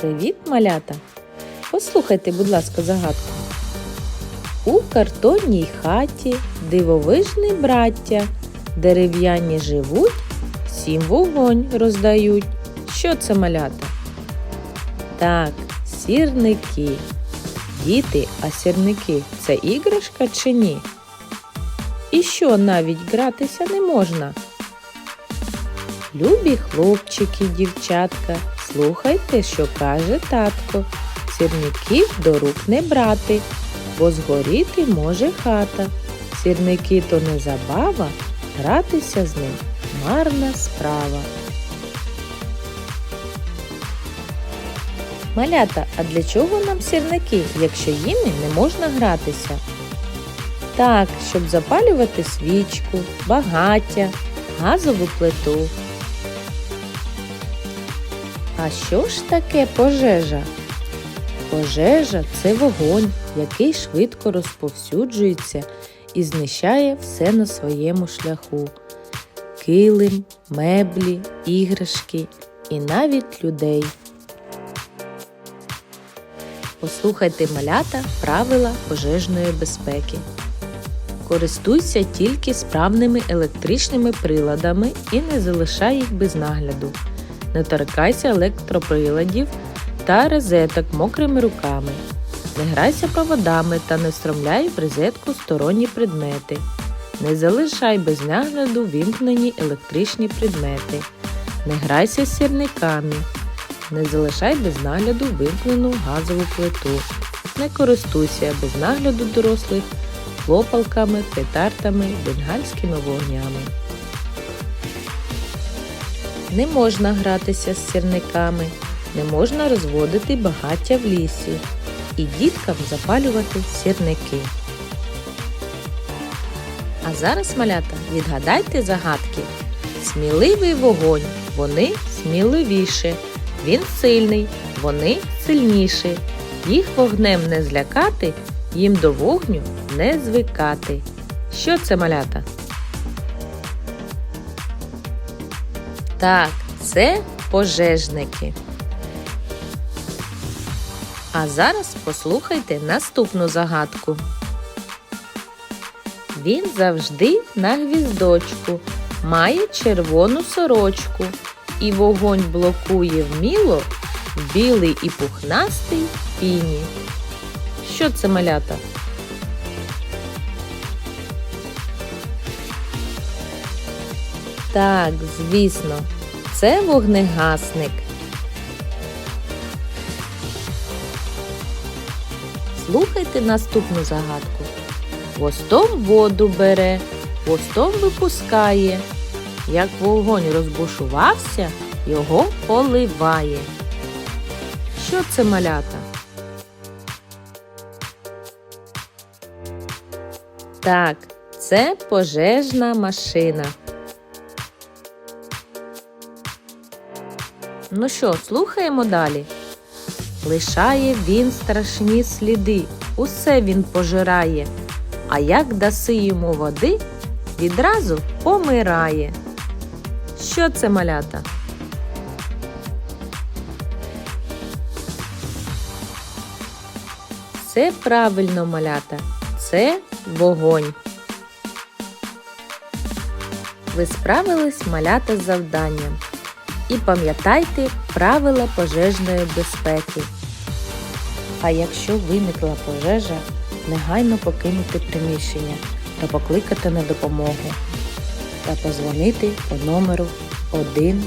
Привіт, малята! Послухайте, будь ласка, загадку. У картонній хаті дивовижний браття, дерев'яні живуть, всім вогонь роздають. Що це малята? Так, сірники. Діти, а сірники це іграшка чи ні? І що навіть гратися не можна? Любі хлопчики, дівчатка, слухайте, що каже татко. Сірників до рук не брати, бо згоріти може хата. Сірники то не забава, гратися з ним марна справа. Малята, а для чого нам сірники, якщо їми не можна гратися? Так, щоб запалювати свічку, багаття, газову плиту. А що ж таке пожежа? Пожежа це вогонь, який швидко розповсюджується і знищає все на своєму шляху. Килим, меблі, іграшки і навіть людей. Послухайте малята правила пожежної безпеки. Користуйся тільки справними електричними приладами і не залишай їх без нагляду. Не торкайся електроприладів та розеток мокрими руками. Не грайся проводами та не встромляй в розетку сторонні предмети. Не залишай без нагляду вімкнені електричні предмети. Не грайся з сірниками. Не залишай без нагляду вимкнену газову плиту. Не користуйся без нагляду дорослих хлопалками, петартами, бенгальськими вогнями. Не можна гратися з сірниками, не можна розводити багаття в лісі і діткам запалювати сірники. А зараз, малята, відгадайте загадки. Сміливий вогонь, вони сміливіше. Він сильний, вони сильніші. Їх вогнем не злякати, їм до вогню не звикати. Що це малята? Так, це пожежники. А зараз послухайте наступну загадку. Він завжди на гвіздочку, має червону сорочку і вогонь блокує вміло білий і пухнастий піні. Що це малята? Так, звісно, це вогнегасник. Слухайте наступну загадку. Хвостом воду бере, хвостом випускає. Як вогонь розбушувався, його поливає. Що це малята? Так, це пожежна машина. Ну що, слухаємо далі. Лишає він страшні сліди, усе він пожирає, а як даси йому води, відразу помирає. Що це малята? Це правильно малята, це вогонь. Ви справились малята з завданням. І пам'ятайте правила пожежної безпеки. А якщо виникла пожежа, негайно покинути приміщення та покликати на допомогу та позвонити по номеру 101.